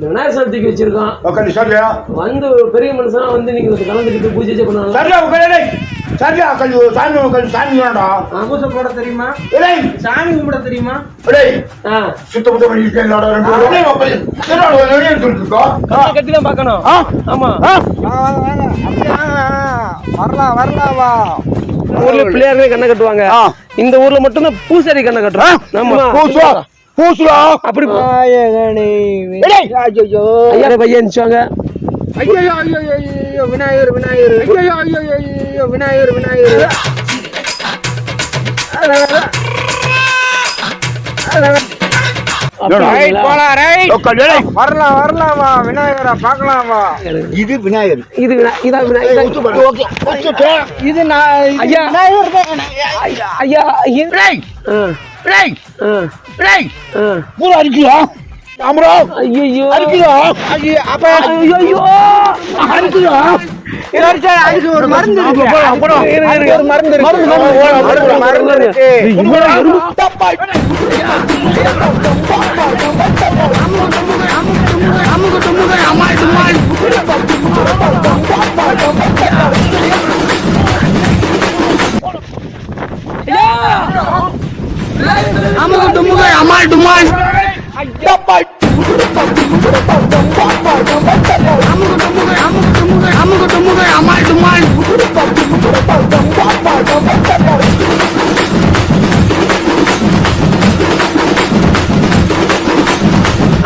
விநாயகர் சதுர்த்திக்கு வச்சிருக்கோம் உட்காந்து சரியா வந்து பெரிய மனுஷனா வந்து நீங்க கலந்துக்கிட்டு பூஜை பண்ணுவாங்க சரியா உட்காந்து சரியா உட்காந்து சாமி உட்காந்து சாமி வேண்டா. பூசை போட தெரியுமா? டேய். சாமி கும்பிட தெரியுமா? டேய். ஆ. சுத்த முத்த பண்ணி இருக்கேன் ரெண்டு பேரும் டேய் உட்காந்து சரி வெளியே எடுத்துட்டு கட்டி தான் பார்க்கணும். ஆ. ஆமா. வரலாம் வரலாம் வா ஊர்ல பிள்ளையாருமே கண்ணை கட்டுவாங்க. இந்த ஊர்ல மட்டும் தான் பூசாரி கண்ணை கட்டுறோம் ஆமா பூசுவா பூசுடா. அப்படி நாயகனே ஐயோ ஐயா பையன் சொங்க ஐயோ ஐயோ ஐயோ விநாயகர் விநாயகர். ஐயோ ஐயோ ஐயோ விநாயகர் விநாயகர். இது விநாயகர். இது இதா ஐயா. ஐயா, ஐயா அமரா ஐயையோ. அடிக்கியா ஐயோ, அப்ப. அதுக்கு ஒரு மருந்து மருந்து இருக்கு மருந்து, மருந்து, மருந்து, மருந்து இருக்கு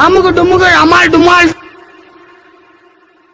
அமுகு டுமுகு அமால் டுமால்